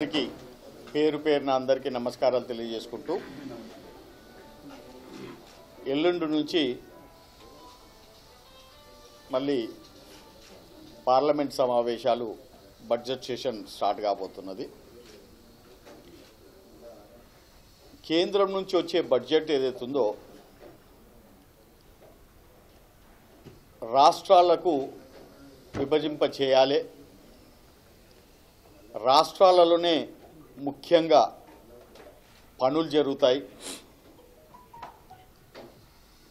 అందరికీ పేరు పేరున అందరికీ నమస్కారాలు తెలియజేసుకుంటూ ఎల్లుండి నుంచి మళ్ళీ పార్లమెంట్ సమావేశాలు బడ్జెట్ సెషన్ స్టార్ట్ కాబోతున్నది. కేంద్రం నుంచి వచ్చే బడ్జెట్ ఏదైతుందో రాష్ట్రాలకు విభజింప చేయాలి రాష్ట్రాలలోనే ముఖ్యంగా పనులు జరుగుతాయి.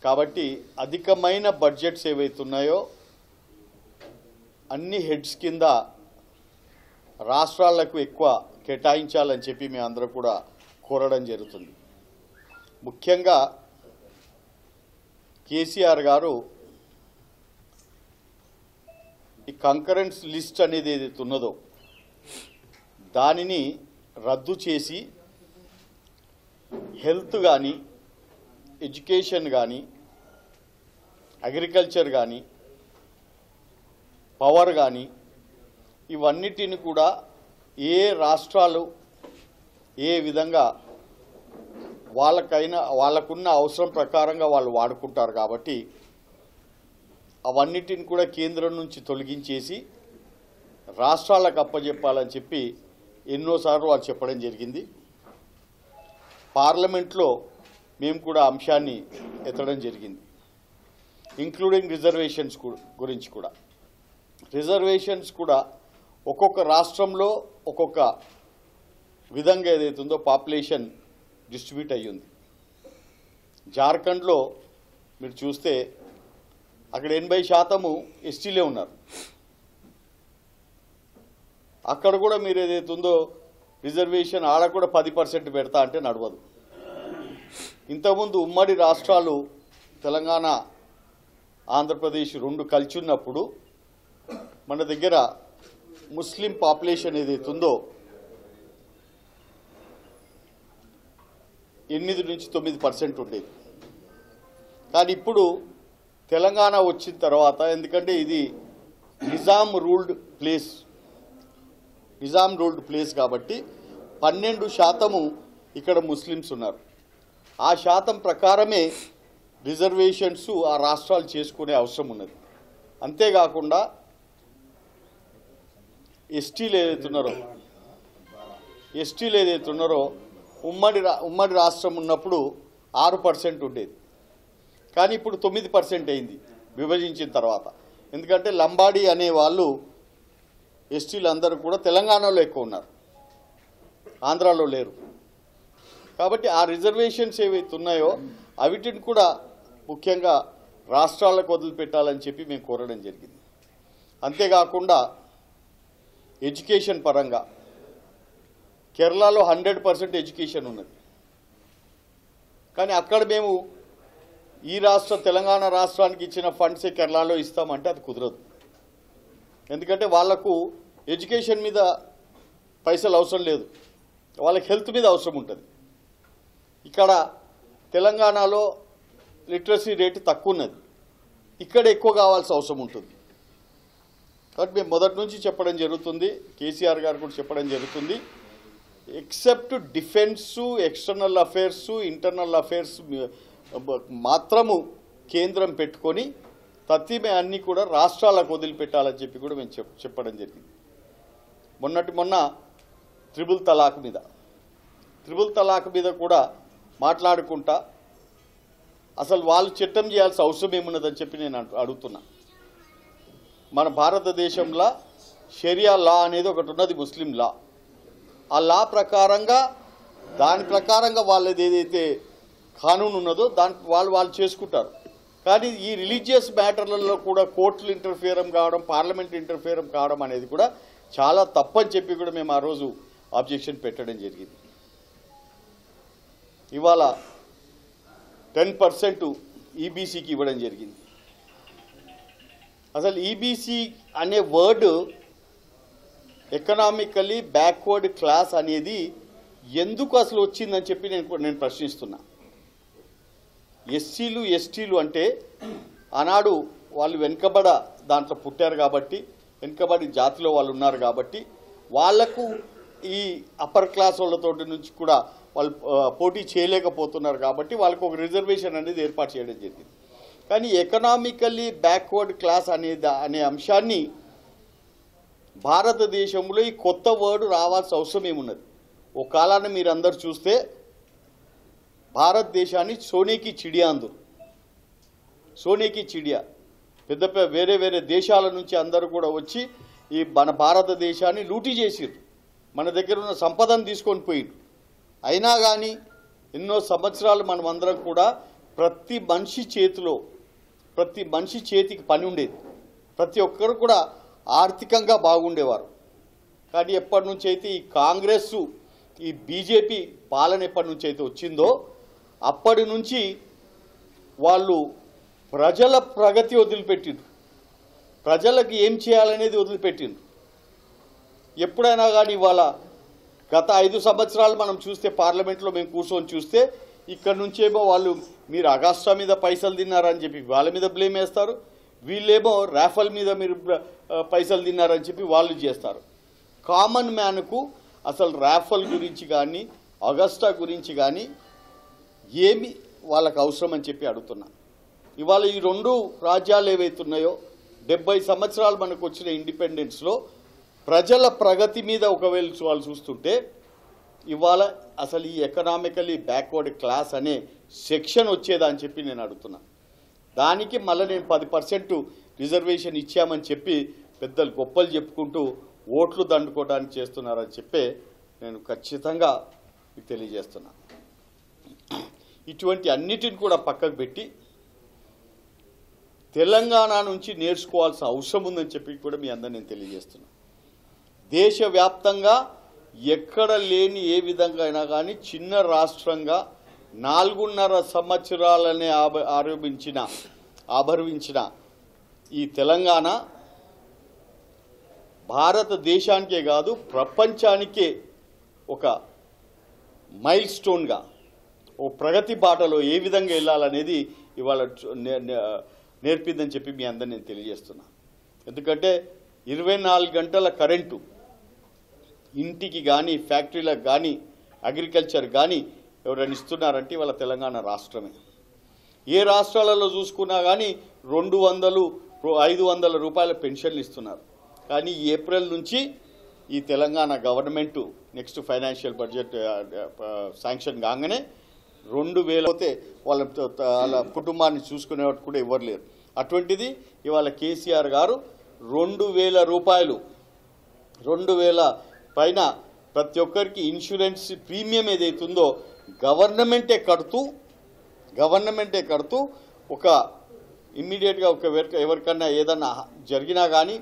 కాబట్టి అధికమైన బడ్జెట్స్ ఏవైతున్నాయో అన్ని హెడ్స్ కింద రాష్ట్రాలకు ఎక్కువ కేటాయించాలని చెప్పి మేమందరం కూడా కోరడం జరుగుతుంది. ముఖ్యంగా కేసీఆర్ గారు ఈ కంకరెన్స్ లిస్ట్ అనేది ఏదైతే ఉన్నదో దానిని రద్దు చేసి హెల్త్ కానీ ఎడ్యుకేషన్ కానీ అగ్రికల్చర్ కానీ పవర్ కానీ ఇవన్నిటిని కూడా ఏ రాష్ట్రాలు ఏ విధంగా వాళ్ళకైనా వాళ్ళకున్న అవసరం ప్రకారంగా వాళ్ళు వాడుకుంటారు కాబట్టి అవన్నిటిని కూడా కేంద్రం నుంచి తొలగించేసి రాష్ట్రాలకు అప్పజెప్పాలని చెప్పి ఎన్నోసార్లు వారు చెప్పడం జరిగింది. పార్లమెంట్లో మేము కూడా అంశాన్ని ఎత్తడం జరిగింది. ఇంక్లూడింగ్ రిజర్వేషన్స్ గురించి కూడా. రిజర్వేషన్స్ కూడా ఒక్కొక్క రాష్ట్రంలో ఒక్కొక్క విధంగా ఏదైతుందో పాపులేషన్ డిస్ట్రిబ్యూట్ అయ్యింది. జార్ఖండ్లో మీరు చూస్తే అక్కడ ఎనభై శాతము ఎస్టీలే ఉన్నారు. అక్కడ కూడా మీరు ఏదైతే ఉందో రిజర్వేషన్ ఆడ కూడా పది పర్సెంట్ పెడతా అంటే నడవదు. ఇంతకుముందు ఉమ్మడి రాష్ట్రాలు తెలంగాణ ఆంధ్రప్రదేశ్ రెండు కలిసి ఉన్నప్పుడు మన దగ్గర ముస్లిం పాపులేషన్ ఏదైతే ఉందో ఎనిమిది నుంచి తొమ్మిది పర్సెంట్ ఉండేది. కానీ ఇప్పుడు తెలంగాణ వచ్చిన తర్వాత ఎందుకంటే ఇది Nizam ruled place Nizam ruled place కాబట్టి పన్నెండు శాతము ఇక్కడ ముస్లిమ్స్ ఉన్నారు. ఆ శాతం ప్రకారమే రిజర్వేషన్స్ ఆ రాష్ట్రాలు చేసుకునే అవసరం ఉన్నది. అంతేకాకుండా ఎస్టీలు ఏదైతున్నారో ఎస్టీలు ఏదైతున్నారో ఉమ్మడి రా ఉమ్మడి రాష్ట్రం ఉన్నప్పుడు ఆరు పర్సెంట్ ఉండేది. కానీ ఇప్పుడు తొమ్మిది పర్సెంట్ అయింది విభజించిన తర్వాత. ఎందుకంటే లంబాడి అనే వాళ్ళు ఎస్టీలు అందరూ కూడా తెలంగాణలో ఎక్కువ ఉన్నారు. ఆంధ్రాలో లేరు. కాబట్టి ఆ రిజర్వేషన్స్ ఏవైతే ఉన్నాయో అవిటిని కూడా ముఖ్యంగా రాష్ట్రాలకు వదిలిపెట్టాలని చెప్పి మేము కోరడం జరిగింది. అంతేకాకుండా ఎడ్యుకేషన్ పరంగా కేరళలో హండ్రెడ్ పర్సెంట్ ఎడ్యుకేషన్ ఉన్నది. కానీ అక్కడ మేము ఈ రాష్ట్ర తెలంగాణ రాష్ట్రానికి ఇచ్చిన ఫండ్సే కేరళలో ఇస్తామంటే అది కుదరదు. ఎందుకంటే వాళ్ళకు ఎడ్యుకేషన్ మీద పైసలు అవసరం లేదు. వాళ్ళకి హెల్త్ మీద అవసరం ఉంటుంది. ఇక్కడ తెలంగాణలో లిటరసీ రేటు తక్కువ ఉన్నది ఇక్కడ ఎక్కువ కావాల్సిన అవసరం ఉంటుంది. కాబట్టి మేము మొదటి నుంచి చెప్పడం జరుగుతుంది. కేసీఆర్ గారు కూడా చెప్పడం జరుగుతుంది. Except defence external affairs internal affairs మాత్రము కేంద్రం పెట్టుకొని తత్తిమే అన్నీ కూడా రాష్ట్రాలకు వదిలిపెట్టాలని చెప్పి కూడా మేము చెప్ చెప్పడం జరిగింది. మొన్నటి మొన్న త్రిబుల్ తలాక్ మీద. త్రిబుల్ తలాక్ మీద కూడా మాట్లాడుకుంటా అసలు వాళ్ళు చట్టం చేయాల్సిన అవసరం ఏమున్నదని చెప్పి నేను అడుగుతున్నా. మన భారతదేశంలో షరియా లా అనేది ఒకటి ఉన్నది ముస్లిం లా. ఆ లా ప్రకారంగా దాని ప్రకారంగా వాళ్ళది ఏదైతే కానూన్ ఉన్నదో దాని వాళ్ళు వాళ్ళు చేసుకుంటారు. కానీ ఈ రిలీజియస్ మ్యాటర్లలో కూడా కోర్టులు ఇంటర్ఫియరం కావడం పార్లమెంట్ ఇంటర్ఫియరం కావడం అనేది కూడా చాలా తప్పని చెప్పి కూడా మేము ఆ రోజు ఆబ్జెక్షన్ పెట్టడం జరిగింది. ఇవాళ టెన్ పర్సెంట్ ఈబీసీకి ఇవ్వడం జరిగింది. అసలు ఈబీసీ అనే వర్డ్ ఎకనామికలీ బ్యాక్వర్డ్ క్లాస్ అనేది ఎందుకు అసలు వచ్చిందని చెప్పి నేను నేను ప్రశ్నిస్తున్నా. ఎస్సీలు ఎస్టీలు అంటే ఆనాడు వాళ్ళు వెనుకబడ దాంట్లో పుట్టారు కాబట్టి వెనుకబడి జాతిలో వాళ్ళు ఉన్నారు కాబట్టి వాళ్ళకు ఈ అప్పర్ క్లాస్ వాళ్ళతో నుంచి కూడా వాళ్ళు పోటీ చేయలేకపోతున్నారు కాబట్టి వాళ్ళకు ఒక రిజర్వేషన్ అనేది ఏర్పాటు చేయడం జరిగింది. కానీ ఎకనామికల్లీ బ్యాక్వర్డ్ క్లాస్ అనే దా- అనే అంశాన్ని భారతదేశంలో ఈ కొత్త వర్డ్ రావాల్సిన అవసరం ఏమున్నది? ఒక కాలాన్ని మీరు అందరు చూస్తే భారతదేశాన్ని సోనీకి చిడియా అందు. సోనీకి చిడియా. పెద్ద పెద్ద వేరే వేరే దేశాల నుంచి అందరూ కూడా వచ్చి ఈ మన భారతదేశాన్ని లూటీ చేసిర్రు. మన దగ్గర ఉన్న సంపదను తీసుకొని పోయిండు అయినా కానీ ఎన్నో సంవత్సరాలు మనం అందరం కూడా ప్రతి మనిషి చేతిలో ప్రతి మనిషి చేతికి పని ఉండేది. ప్రతి ఒక్కరు కూడా ఆర్థికంగా బాగుండేవారు. కానీ ఎప్పటి నుంచి అయితే ఈ కాంగ్రెస్ ఈ బీజేపీ పాలన ఎప్పటి నుంచి అయితే వచ్చిందో అప్పటి నుంచి వాళ్ళు ప్రజల ప్రగతి వదిలిపెట్టిండ్రు. ప్రజలకు ఏం చేయాలనేది వదిలిపెట్టిండ్రు. ఎప్పుడైనా కానీ ఇవాళ గత ఐదు సంవత్సరాలు మనం చూస్తే పార్లమెంట్లో మేము కూర్చొని చూస్తే ఇక్కడ నుంచేమో వాళ్ళు మీరు అగాస్టా మీద పైసలు తిన్నారని చెప్పి వాళ్ళ మీద బ్లేమ్ వేస్తారు. వీళ్ళేమో రాఫల్ మీద మీరు పైసలు తిన్నారని చెప్పి వాళ్ళు చేస్తారు. కామన్ మ్యాన్కు అసలు రాఫల్ గురించి కానీ అగస్టా గురించి కానీ ఏమి వాళ్ళకు అవసరం అని చెప్పి అడుగుతున్నా. ఇవాళ ఈ రెండు రాజ్యాలు ఏవైతున్నాయో డెబ్బై సంవత్సరాలు మనకు వచ్చిన ఇండిపెండెన్స్లో ప్రజల ప్రగతి మీద ఒకవేళ వాళ్ళు చూస్తుంటే ఇవాళ అసలు ఈ ఎకనామికలీ బ్యాక్వర్డ్ క్లాస్ అనే సెక్షన్ వచ్చేదా అని చెప్పి నేను అడుగుతున్నా. దానికి మళ్ళీ నేను పది పర్సెంట్ రిజర్వేషన్ ఇచ్చామని చెప్పి పెద్దలు గొప్పలు చెప్పుకుంటూ ఓట్లు దండుకోవడానికి చేస్తున్నారని చెప్పే నేను ఖచ్చితంగా మీకు ఇటువంటి అన్నిటిని కూడా పక్కకు పెట్టి తెలంగాణ నుంచి నేర్చుకోవాల్సిన అవసరం ఉందని చెప్పి కూడా మీ అందరు నేను తెలియజేస్తున్నా. దేశవ్యాప్తంగా ఎక్కడ లేని ఏ విధంగా అయినా కానీ చిన్న రాష్ట్రంగా నాలుగున్నర సంవత్సరాలనే ఆభ ఆరోపించిన ఆభర్వించిన ఈ తెలంగాణ భారతదేశానికే కాదు ప్రపంచానికే ఒక మైల్ స్టోన్గా ఓ ప్రగతి బాటలో ఏ విధంగా వెళ్ళాలనేది ఇవాళ నేర్పిందని చెప్పి మీ అందరిని నేను తెలియజేస్తున్నా. ఎందుకంటే ఇరవై నాలుగు గంటల కరెంటు ఇంటికి కానీ ఫ్యాక్టరీలకు కానీ అగ్రికల్చర్ కానీ ఎవరైనా ఇస్తున్నారంటే ఇవాళ తెలంగాణ రాష్ట్రమే. ఏ రాష్ట్రాలలో చూసుకున్నా కానీ రెండు వందలు ఐదు వందల రూపాయల పెన్షన్లు ఇస్తున్నారు. కానీ ఏప్రిల్ నుంచి ఈ Telangana government next financial budget sanction కాగానే రెండు వేలైతే వాళ్ళ వాళ్ళ కుటుంబాన్ని చూసుకునేవాడు కూడా ఇవ్వలేరు లేరు. అటువంటిది ఇవాళ కేసీఆర్ గారు రెండు వేల రూపాయలు రెండు వేల పైన ప్రతి ఒక్కరికి ఇన్సూరెన్స్ ప్రీమియం ఏదైతుందో గవర్నమెంటే కడుతూ గవర్నమెంటే కడుతూ ఒక ఇమ్మీడియట్గా ఒక ఎవరికన్నా ఏదన్నా జరిగినా కానీ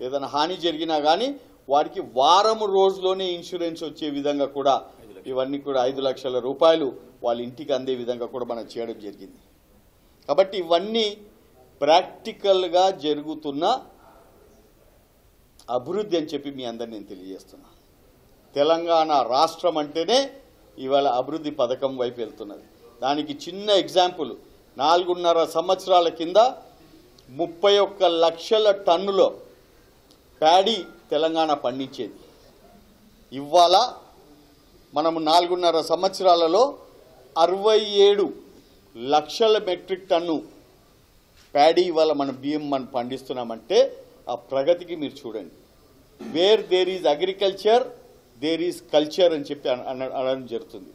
ఏదైనా హాని జరిగినా కానీ వారికి వారం రోజులోనే ఇన్సూరెన్స్ వచ్చే విధంగా కూడా ఇవన్నీ కూడా ఐదు లక్షల రూపాయలు వాళ్ళ ఇంటికి అందే విధంగా కూడా మనం చేయడం జరిగింది. కాబట్టి ఇవన్నీ ప్రాక్టికల్గా జరుగుతున్న అభివృద్ధి అని చెప్పి మీ అందరిని నేను తెలియజేస్తున్నా. తెలంగాణ రాష్ట్రం అంటేనే ఇవాళ అభివృద్ధి పథకం వైపు వెళ్తున్నది. దానికి చిన్న ఎగ్జాంపుల్ నాలుగున్నర సంవత్సరాల కింద ముప్పై ఒక్క లక్షల టన్నులో ప్యాడీ తెలంగాణ పండించేది. ఇవాళ మనము నాలుగున్నర సంవత్సరాలలో అరవై ఏడు లక్షల మెట్రిక్ టన్ను ప్యాడీ ఇవాళ మనం బియ్యం మనం పండిస్తున్నామంటే ఆ ప్రగతికి మీరు చూడండి. Where there is agriculture there is culture అని చెప్పి అనడం జరుగుతుంది.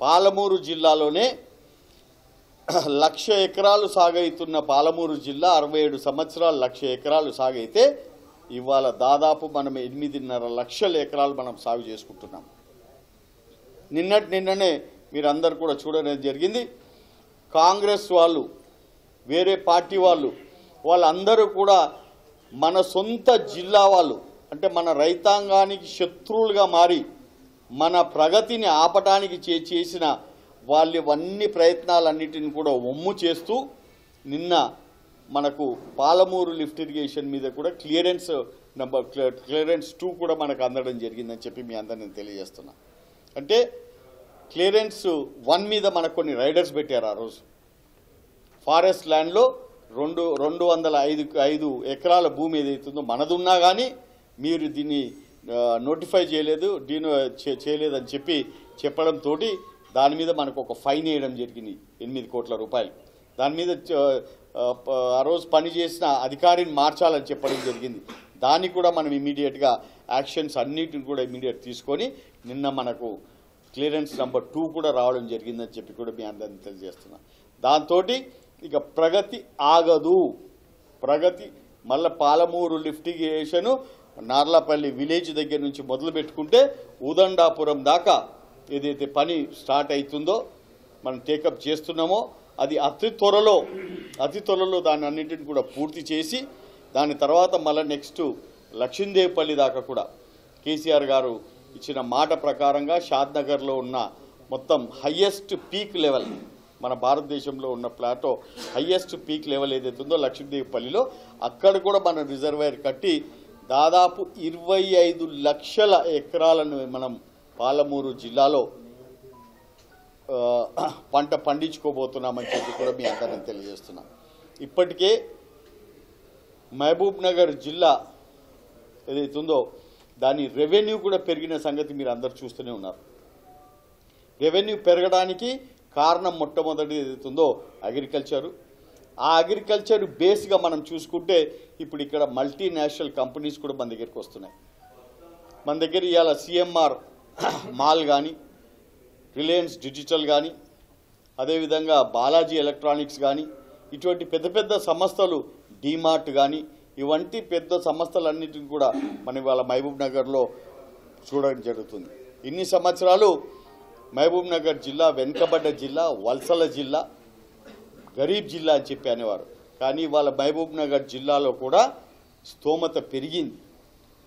పాలమూరు జిల్లాలోనే లక్ష ఎకరాలు సాగైతున్న పాలమూరు జిల్లా అరవై ఏడు సంవత్సరాలు లక్ష ఎకరాలు సాగైతే ఇవాళ దాదాపు మనం ఎనిమిదిన్నర లక్షల ఎకరాలు మనం సాగు చేసుకుంటున్నాం. నిన్నటి నిన్ననే మీరందరూ కూడా చూడడం జరిగింది. కాంగ్రెస్ వాళ్ళు వేరే పార్టీ వాళ్ళు వాళ్ళందరూ కూడా మన సొంత జిల్లా వాళ్ళు అంటే మన రైతాంగానికి శత్రువులుగా మారి మన ప్రగతిని ఆపటానికి చే చేసిన వాళ్ళ ఇవన్నీ ప్రయత్నాలన్నిటిని కూడా ఒమ్ము చేస్తూ నిన్న మనకు పాలమూరు లిఫ్ట్ ఇరిగేషన్ మీద కూడా క్లియరెన్స్ నెంబర్ క్లియరెన్స్ టూ కూడా మనకు అందడం జరిగిందని చెప్పి మీ అందరిని తెలియజేస్తున్నా. అంటే క్లియరెన్స్ వన్ మీద మనకు కొన్ని రైడర్స్ పెట్టారు ఆ రోజు. ఫారెస్ట్ ల్యాండ్లో రెండు రెండు వందల ఐదు ఐదు ఎకరాల భూమి ఏదైతుందో మనదున్నా కానీ మీరు దీన్ని నోటిఫై చేయలేదు డీనో చేయలేదని చెప్పి చెప్పడంతో దాని మీద మనకు ఒక ఫైన్ వేయడం జరిగింది ఎనిమిది కోట్ల రూపాయలు. దాని మీద ఆ, రోజు పని చేసిన అధికారిని మార్చాలని చెప్పడం జరిగింది. దాన్ని కూడా మనం ఇమీడియట్గా యాక్షన్స్ అన్నిటిని కూడా ఇమీడియట్ తీసుకొని నిన్న మనకు క్లియరెన్స్ నెంబర్ టూ కూడా రావడం జరిగిందని చెప్పి కూడా మీ అందరిని తెలియజేస్తున్నా. దాంతో ఇక ప్రగతి ఆగదు. ప్రగతి మళ్ళీ పాలమూరు లిఫ్టిగేషను నార్లపల్లి విలేజ్ దగ్గర నుంచి మొదలు పెట్టుకుంటే ఉదండాపురం దాకా ఏదైతే పని స్టార్ట్ అవుతుందో మనం టేకప్ చేస్తున్నామో అది అతి త్వరలో అతి త్వరలో దాన్ని అన్నింటిని కూడా పూర్తి చేసి దాని తర్వాత మళ్ళీ నెక్స్ట్ లక్ష్మీదేవిపల్లి దాకా కూడా కేసీఆర్ గారు ఇచ్చిన మాట ప్రకారంగా షాద్నగర్లో ఉన్న మొత్తం హయ్యెస్ట్ పీక్ లెవెల్ మన భారతదేశంలో ఉన్న ప్లాటో హయ్యెస్ట్ పీక్ లెవెల్ ఏదైతే ఉందో లక్ష్మీదేవిపల్లిలో అక్కడ కూడా మనం రిజర్వాయర్ కట్టి దాదాపు ఇరవై ఐదు లక్షల ఎకరాలను మనం పాలమూరు జిల్లాలో పంట పండించుకోబోతున్నామని చెప్పి కూడా మీ అందరిని తెలియజేస్తున్నాం. ఇప్పటికే మహబూబ్ నగర్ జిల్లా ఏదైతుందో ఉందో దాని రెవెన్యూ కూడా పెరిగిన సంగతి మీరు అందరు చూస్తూనే ఉన్నారు. రెవెన్యూ పెరగడానికి కారణం మొట్టమొదటి ఏదైతుందో ఉందో అగ్రికల్చరు ఆ అగ్రికల్చర్ బేస్గా మనం చూసుకుంటే ఇప్పుడు ఇక్కడ మల్టీనేషనల్ కంపెనీస్ కూడా మన దగ్గరికి వస్తున్నాయి. మన దగ్గర ఇవాళ సిఎంఆర్ మాల్ కానీ రిలయన్స్ డిజిటల్ కానీ అదేవిధంగా బాలాజీ ఎలక్ట్రానిక్స్ కానీ ఇటువంటి పెద్ద పెద్ద సంస్థలు డీమార్ట్ కానీ ఇవంటి పెద్ద సంస్థలన్నింటిని కూడా మనం ఇవాళ మహబూబ్ నగర్లో చూడడం జరుగుతుంది. ఇన్ని సంవత్సరాలు మహబూబ్ నగర్ జిల్లా వెనుకబడ్డ జిల్లా వలసల జిల్లా గరీబ్ జిల్లా అని చెప్పి అనేవారు. కానీ ఇవాళ మహబూబ్ నగర్ జిల్లాలో కూడా స్తోమత పెరిగింది.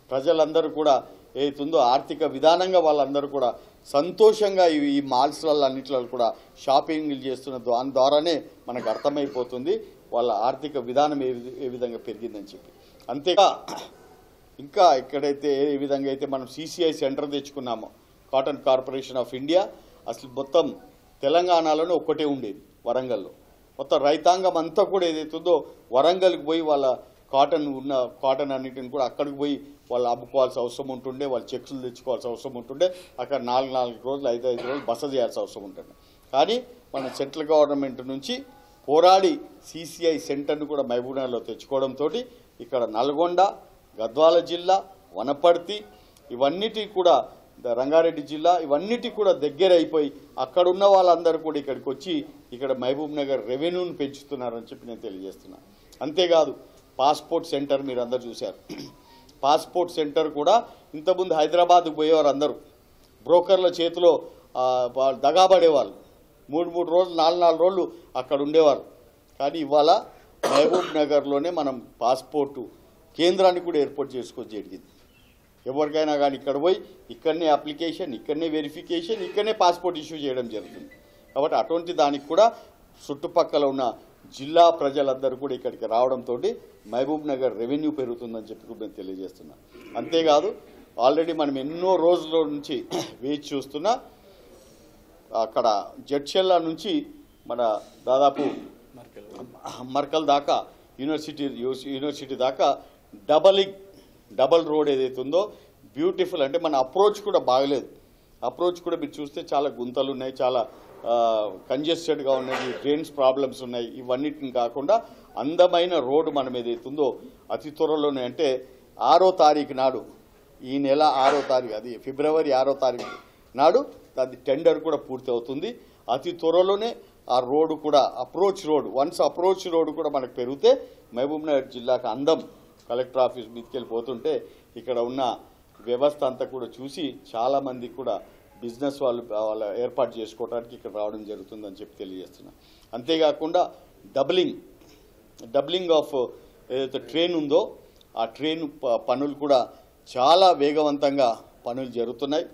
ప్రజలందరూ కూడా ఏతుందో ఆర్థిక విధానంగా వాళ్ళందరూ కూడా సంతోషంగా ఈ ఈ మాల్స్లలో అన్నింటిలో కూడా షాపింగ్లు చేస్తున్న దాని ద్వారానే మనకు అర్థమైపోతుంది. వాళ్ళ ఆర్థిక విధానం ఏ విధ- ఏ విధంగా పెరిగిందని చెప్పి. అంతేకా ఇంకా ఎక్కడైతే ఏ విధంగా అయితే మనం సిసిఐ సెంటర్ తెచ్చుకున్నామో కాటన్ కార్పొరేషన్ ఆఫ్ ఇండియా అసలు మొత్తం తెలంగాణలోనే ఒక్కటే ఉండేది వరంగల్లో. మొత్తం రైతాంగం అంతా కూడా ఏదైతే ఉందో వరంగల్కి పోయి వాళ్ళ కాటన్ ఉన్న కాటన్ అన్నిటిని కూడా అక్కడికి పోయి వాళ్ళు అమ్ముకోవాల్సిన అవసరం ఉంటుండే వాళ్ళు చెక్స్లు తెచ్చుకోవాల్సిన అవసరం ఉంటుండే అక్కడ నాలుగు నాలుగు రోజులు ఐదు ఐదు రోజులు బస చేయాల్సిన అవసరం ఉంటుండే. కానీ మన సెంట్రల్ గవర్నమెంట్ నుంచి పోరాడి సిసిఐ సెంటర్ను కూడా మహబూబ్నగర్లో తెచ్చుకోవడంతో ఇక్కడ నల్గొండ గద్వాల జిల్లా వనపర్తి ఇవన్నిటి కూడా రంగారెడ్డి జిల్లా ఇవన్నిటి కూడా దగ్గర అయిపోయి అక్కడున్న వాళ్ళందరూ కూడా ఇక్కడికి వచ్చి ఇక్కడ మహబూబ్ నగర్ పెంచుతున్నారని చెప్పి నేను తెలియజేస్తున్నా. అంతేకాదు పాస్పోర్ట్ సెంటర్ మీరు అందరు చూశారు. పాస్పోర్ట్ సెంటర్ కూడా ఇంతకుముందు హైదరాబాద్కు పోయేవారు అందరూ బ్రోకర్ల చేతిలో వాళ్ళు దగాబడేవాళ్ళు. మూడు మూడు రోజులు నాలుగు నాలుగు రోజులు అక్కడ ఉండేవారు. కానీ ఇవాళ మహబూబ్ నగర్లోనే మనం పాస్పోర్టు కేంద్రాన్ని కూడా ఏర్పాటు చేసుకోవచ్చు జరిగింది. ఎవరికైనా కానీ ఇక్కడ పోయి ఇక్కడనే అప్లికేషన్ ఇక్కడనే వెరిఫికేషన్ ఇక్కడనే పాస్పోర్ట్ ఇష్యూ చేయడం జరుగుతుంది. కాబట్టి అటువంటి దానికి కూడా చుట్టుపక్కల ఉన్న జిల్లా ప్రజలందరూ కూడా ఇక్కడికి రావడంతో మహబూబ్ నగర్ రెవెన్యూ పెరుగుతుందని చెప్పి కూడా నేను తెలియజేస్తున్నా. అంతేకాదు ఆల్రెడీ మనం ఎన్నో రోజుల నుంచి వేచి చూస్తున్నా అక్కడ జడ్చెల్లా నుంచి మన దాదాపు మర్కల్ దాకా యూనివర్సిటీ యూనివర్సిటీ దాకా డబలింగ్ డబల్ రోడ్ ఏదైతే ఉందో బ్యూటిఫుల్ అంటే మన అప్రోచ్ కూడా బాగలేదు. అప్రోచ్ కూడా మీరు చూస్తే చాలా గుంతలు ఉన్నాయి చాలా కంజెస్టెడ్గా ఉన్నాయి డ్రైన్స్ ప్రాబ్లమ్స్ ఉన్నాయి. ఇవన్నిటిని కాకుండా అందమైన రోడ్డు మనం ఏదైతే ఉందో అతి త్వరలోనే అంటే ఆరో తారీఖు నాడు ఈ నెల ఆరో తారీఖు అది ఫిబ్రవరి ఆరో తారీఖు నాడు అది టెండర్ కూడా పూర్తి అవుతుంది. అతి త్వరలోనే ఆ రోడ్డు కూడా approach road once approach road కూడా మనకు పెరిగితే మహబూబ్నగర్ జిల్లాకు అందం కలెక్టర్ ఆఫీస్ మీదకి పోతుంటే ఇక్కడ ఉన్న వ్యవస్థ అంతా కూడా చూసి చాలామంది కూడా బిజినెస్ వాళ్ళు వాళ్ళ ఏర్పాటు చేసుకోవడానికి ఇక్కడ రావడం జరుగుతుందని చెప్పి తెలియజేస్తున్నా. అంతేకాకుండా డబ్లింగ్ డబ్లింగ్ ఆఫ్ ఏదైతే ట్రైన్ ఉందో ఆ ట్రైన్ ప- పనులు కూడా చాలా వేగవంతంగా పనులు జరుగుతున్నాయి.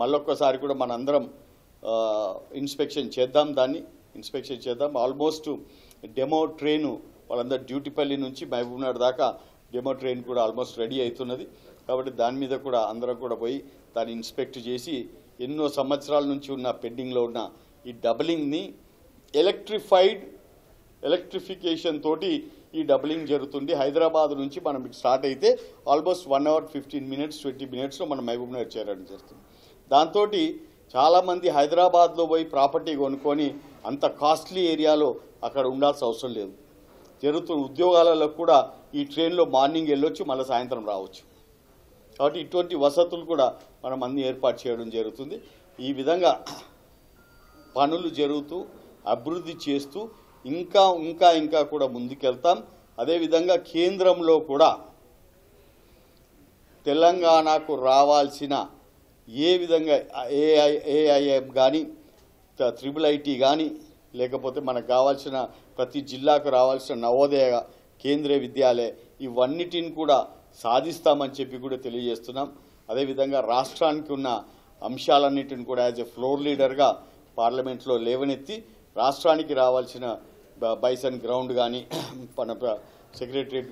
మళ్ళొక్కసారి కూడా మనందరం ఇన్స్పెక్షన్ చేద్దాం దాన్ని ఇన్స్పెక్షన్ చేద్దాం. ఆల్మోస్ట్ డెమో ట్రైను వాళ్ళందరూ డ్యూటీపల్లి నుంచి మహబూబ్నగర్ దాకా డెమో ట్రైన్ కూడా ఆల్మోస్ట్ రెడీ అవుతున్నది. కాబట్టి దాని మీద కూడా అందరం కూడా పోయి దాన్ని ఇన్స్పెక్ట్ చేసి ఎన్నో సంవత్సరాల నుంచి ఉన్న పెండింగ్లో ఉన్న ఈ డబలింగ్ని ఎలక్ట్రిఫైడ్ ఎలక్ట్రిఫికేషన్ తోటి ఈ డబ్లింగ్ జరుగుతుంది. హైదరాబాద్ నుంచి మనం స్టార్ట్ అయితే almost one hour fifteen minutes twenty మినిట్స్లో మనం మహబూబ్నగర్ చేరడం జరుగుతుంది. దాంతో చాలామంది హైదరాబాద్లో పోయి ప్రాపర్టీ కొనుక్కొని అంత కాస్ట్లీ ఏరియాలో అక్కడ ఉండాల్సిన అవసరం లేదు. జరుగుతున్న ఉద్యోగాలలో కూడా ఈ ట్రైన్లో మార్నింగ్ వెళ్ళొచ్చు మళ్ళీ సాయంత్రం రావచ్చు. కాబట్టి ఇటువంటి వసతులు కూడా మనం అన్ని ఏర్పాటు చేయడం జరుగుతుంది. ఈ విధంగా పనులు జరుగుతూ అభివృద్ధి చేస్తూ ఇంకా ఇంకా ఇంకా కూడా ముందుకెళ్తాం. అదేవిధంగా కేంద్రంలో కూడా తెలంగాణకు రావాల్సిన ఏ విధంగా ఏఐ ఏఐఎం కానీ త్రిబుల్ ఐటీ కానీ లేకపోతే మనకు కావాల్సిన ప్రతి జిల్లాకు రావాల్సిన నవోదయ కేంద్రీయ విద్యాలయ ఇవన్నిటిని కూడా సాధిస్తామని చెప్పి కూడా తెలియజేస్తున్నాం. అదేవిధంగా రాష్ట్రానికి ఉన్న అంశాలన్నిటిని కూడా యాజ్ ఎ ఫ్లోర్ లీడర్గా పార్లమెంట్లో లేవనెత్తి రాష్ట్రానికి రావాల్సిన బైసన్ గ్రౌండ్ కానీ మన సెక్రటరేట్ సెక్రటరియట్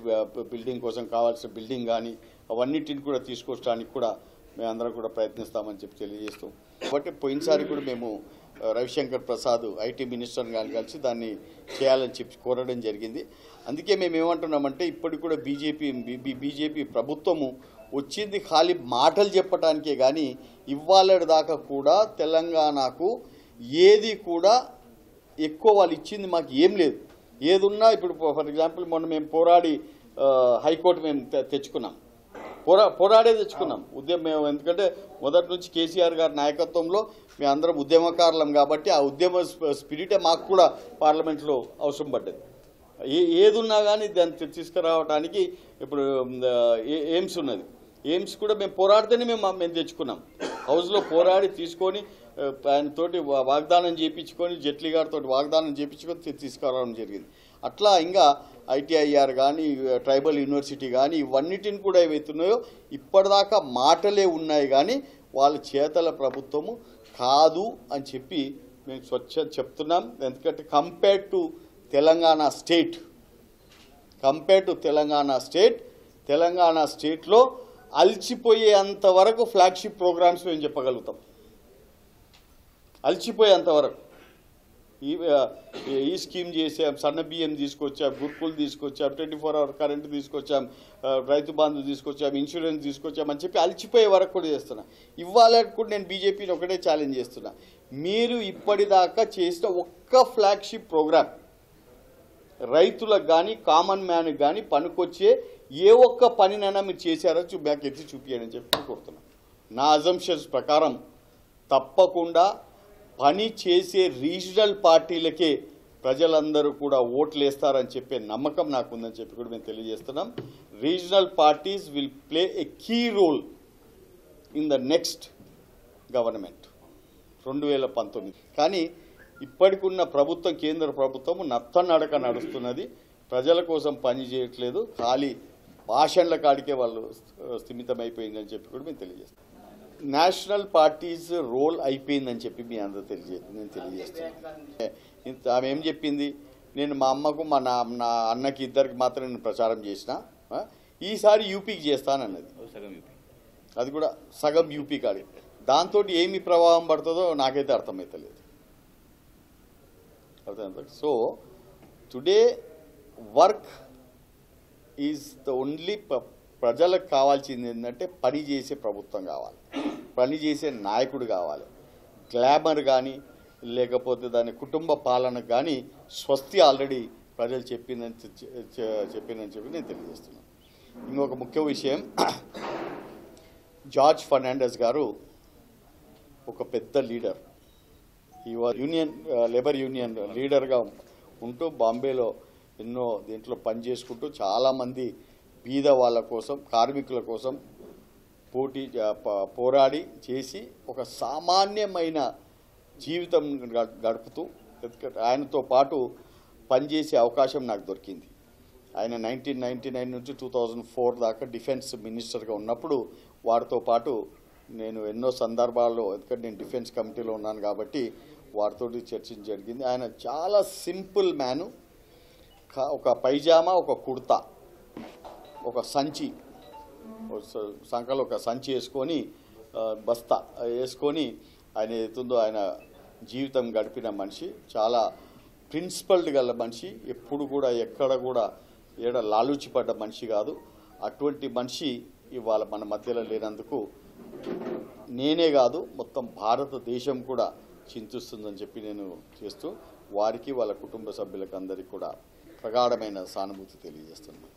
బిల్డింగ్ కోసం కావాల్సిన బిల్డింగ్ కానీ అవన్నిటిని కూడా తీసుకొచ్చడానికి కూడా మేమందరం కూడా ప్రయత్నిస్తామని చెప్పి తెలియజేస్తాం కాబట్టి పోయినసారి కూడా మేము రవిశంకర్ ప్రసాద్ ఐటీ మినిస్టర్ని కానీ కలిసి దాన్ని చేయాలని చెప్పి కోరడం జరిగింది. అందుకే మేము ఏమంటున్నామంటే ఇప్పటికి కూడా బీజేపీ బీజేపీ ప్రభుత్వము వచ్చింది ఖాళీ మాటలు చెప్పటానికే కానీ ఇవాళ దాకా కూడా తెలంగాణకు ఏది కూడా ఎక్కువ వాళ్ళు ఇచ్చింది మాకు ఏం లేదు. ఏదున్నా ఇప్పుడు ఫర్ ఎగ్జాంపుల్ మొన్న మేము పోరాడి హైకోర్టు మేము తె- తెచ్చుకున్నాం. పోరా పోరాడే తెచ్చుకున్నాం. ఉద్యమం మేము ఎందుకంటే మొదటి నుంచి కేసీఆర్ గారి నాయకత్వంలో మేము అందరం ఉద్యమకారులం కాబట్టి ఆ ఉద్యమ స్పిరిటే మాకు కూడా పార్లమెంట్లో అవసరం పడ్డది. ఏ ఏదున్నా కానీ దాన్ని తీసుకురావడానికి ఇప్పుడు ఏ- ఎయిమ్స్ ఉన్నది. ఎయిమ్స్ కూడా మేము పోరాడితేనే మేము మేము తెచ్చుకున్నాం. హౌస్లో పోరాడి తీసుకొని ఆయనతోటి వాగ్దానం చేయించుకొని జైట్లీ గారితో వాగ్దానం చేయించుకొని తీసుకురావడం జరిగింది. అట్లా ఇంకా ఐటీఐఆర్ కానీ ట్రైబల్ యూనివర్సిటీ కానీ ఇవన్నిటిని కూడా ఏవైతున్నాయో ఇప్పటిదాకా మాటలే ఉన్నాయి కానీ వాళ్ళ చేతల ప్రభుత్వము కాదు అని చెప్పి మేము స్వచ్ఛ చెప్తున్నాం. ఎందుకంటే compare to Telangana state compare to Telangana state Telangana స్టేట్లో అల్చిపోయేంత వరకు ఫ్లాగ్షిప్ ప్రోగ్రామ్స్ మేము చెప్పగలుగుతాం. అల్చిపోయేంత వరకు. ఈ ఈ స్కీమ్ చేసాం సన్న బియ్యం తీసుకొచ్చాం గుర్కులు తీసుకొచ్చాం ట్వంటీ ఫోర్ అవర్ కరెంట్ తీసుకొచ్చాం రైతు బంధు తీసుకొచ్చాం ఇన్సూరెన్స్ తీసుకొచ్చాం అని చెప్పి అలసిపోయే వరకు కూడా చేస్తున్నా. ఇవ్వాలని కూడా నేను బీజేపీని ఒకటే ఛాలెంజ్ చేస్తున్నా. మీరు ఇప్పటిదాకా చేసిన ఒక్క ఫ్లాగ్షిప్ ప్రోగ్రామ్ రైతులకు కానీ కామన్ మ్యాన్కి కానీ పనికొచ్చే ఏ ఒక్క పనినైనా మీరు చేశారో చూ బ్యాక్ ఎత్తి చూపించండి చెప్పి కోరుతున్నాను నా అజంషన్స్ ప్రకారం తప్పకుండా పని చేసే రీజనల్ పార్టీలకే ప్రజలందరూ కూడా ఓట్లు వేస్తారని చెప్పే నమ్మకం నాకుందని చెప్పి కూడా మేము తెలియజేస్తున్నాం. Regional parties will play a key role in the next government రెండు వేల పంతొమ్మిది. కానీ ఇప్పటికున్న ప్రభుత్వం కేంద్ర ప్రభుత్వం నత్తనడక నడుస్తున్నది. ప్రజల కోసం పని చేయట్లేదు. ఖాళీ భాషణల కాడికే వాళ్ళు స్థిమితమైపోయిందని చెప్పి కూడా మేము తెలియజేస్తాం నేషనల్ పార్టీస్ రోల్ అయిపోయిందని చెప్పి మీ అందరూ తెలియజే నేను తెలియజేస్తాను. ఆమె ఏం చెప్పింది? నేను మా అమ్మకు మా నా నా అన్నకి ఇద్దరికి మాత్రం నేను ప్రచారం చేసిన? ఈసారి యూపీకి చేస్తానన్నది. సగం యూపీ. అది కూడా సగం యూపీ కాడి దాంతో ఏమి ప్రభావం పడుతుందో నాకైతే అర్థమవుతలేదు అర్థమైందా so today work is the only ప్రజలకు కావాల్సింది ఏంటంటే పని చేసే ప్రభుత్వం కావాలి. పని చేసే నాయకుడు కావాలి. గ్లామర్ కానీ లేకపోతే దాని కుటుంబ పాలనకు కానీ స్వస్తి ఆల్రెడీ ప్రజలు చెప్పిందని చె- చెప్పిందని చెప్పి నేను తెలియజేస్తున్నాను ఇంకొక ముఖ్య విషయం జార్జ్ ఫర్నాండస్ గారు ఒక పెద్ద లీడర్. ఈ యూనియన్ లేబర్ యూనియన్ లీడర్గా ఉంటూ బాంబేలో ఎన్నో దీంట్లో పని చేసుకుంటూ చాలామంది బీద వాళ్ళ కోసం కార్మికుల కోసం పోటీ పోరాడి చేసి ఒక సామాన్యమైన జీవితం గడుపుతూ ఆయనతో పాటు పనిచేసే అవకాశం నాకు దొరికింది. ఆయన నైన్టీన్ నైన్టీ నైన్ నుంచి టూ థౌజండ్ ఫోర్ దాకా డిఫెన్స్ మినిస్టర్గా ఉన్నప్పుడు వారితో పాటు నేను ఎన్నో సందర్భాల్లో ఎందుకంటే నేను డిఫెన్స్ కమిటీలో ఉన్నాను కాబట్టి వారితో చర్చించ జరిగింది. ఆయన చాలా సింపుల్ మ్యాను. ఒక పైజామా ఒక కుర్తా. ఒక సంచి సంఖలో ఒక సంచి వేసుకొని బస్తా వేసుకొని ఆయన ఎత్తుందో ఆయన జీవితం గడిపిన మనిషి చాలా ప్రిన్సిపల్డ్ గల మనిషి ఎప్పుడు కూడా ఎక్కడ కూడా ఏడ లాలూచిపడ్డ మనిషి కాదు. అటువంటి మనిషి ఇవాళ మన మధ్యలో లేనందుకు నేనే కాదు మొత్తం భారతదేశం కూడా చింతిస్తుందని చెప్పి నేను చేస్తూ వారికి వాళ్ళ కుటుంబ సభ్యులకు అందరికీ కూడా ప్రగాఢమైన సానుభూతి తెలియజేస్తున్నాను.